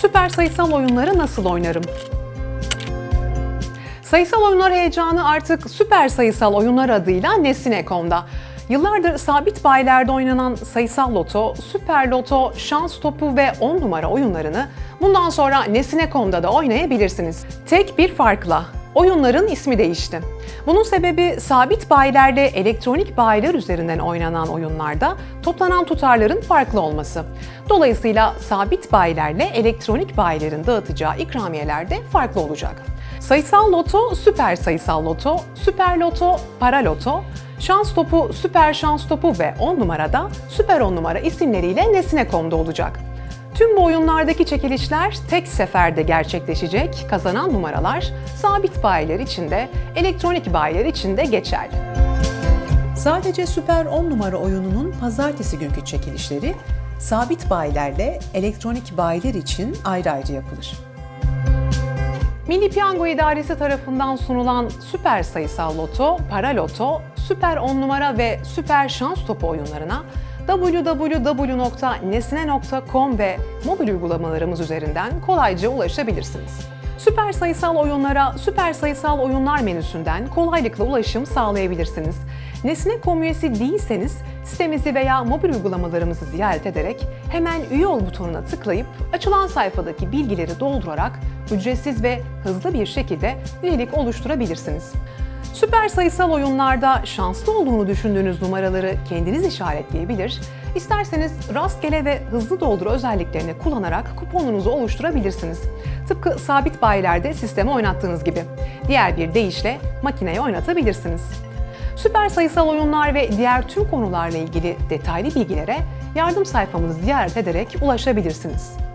Süper sayısal oyunları nasıl oynarım? Sayısal oyunlar heyecanı artık süper sayısal oyunlar adıyla Nesine.com'da. Yıllardır sabit bayilerde oynanan sayısal loto, süper loto, şans topu ve 10 numara oyunlarını bundan sonra Nesine.com'da da oynayabilirsiniz. Tek bir farkla oyunların ismi değişti. Bunun sebebi sabit bayilerde elektronik bayiler üzerinden oynanan oyunlarda toplanan tutarların farklı olması. Dolayısıyla sabit bayilerle elektronik bayilerin dağıtacağı ikramiyeler de farklı olacak. Sayısal loto, süper sayısal loto, süper loto, para loto, şans topu, süper şans topu ve 10 numarada süper 10 numara isimleriyle Nesine.com'da olacak. Tüm bu oyunlardaki çekilişler tek seferde gerçekleşecek, kazanan numaralar sabit bayiler için de elektronik bayiler için de geçerli. Sadece Süper 10 numara oyununun pazartesi günkü çekilişleri sabit bayilerle elektronik bayiler için ayrı ayrı yapılır. Milli Piyango İdaresi tarafından sunulan süper sayısal loto, para loto, süper 10 numara ve süper şans topu oyunlarına www.nesine.com ve mobil uygulamalarımız üzerinden kolayca ulaşabilirsiniz. Süper sayısal oyunlara süper sayısal oyunlar menüsünden kolaylıkla ulaşım sağlayabilirsiniz. Nesine.com üyesi değilseniz sitemizi veya mobil uygulamalarımızı ziyaret ederek hemen üye ol butonuna tıklayıp açılan sayfadaki bilgileri doldurarak ücretsiz ve hızlı bir şekilde üyelik oluşturabilirsiniz. Süper sayısal oyunlarda şanslı olduğunu düşündüğünüz numaraları kendiniz işaretleyebilir, isterseniz rastgele ve hızlı doldur özelliklerini kullanarak kuponunuzu oluşturabilirsiniz. Tıpkı sabit bayilerde sisteme oynattığınız gibi. Diğer bir deyişle makineye oynatabilirsiniz. Süper sayısal oyunlar ve diğer tüm konularla ilgili detaylı bilgilere yardım sayfamızı ziyaret ederek ulaşabilirsiniz.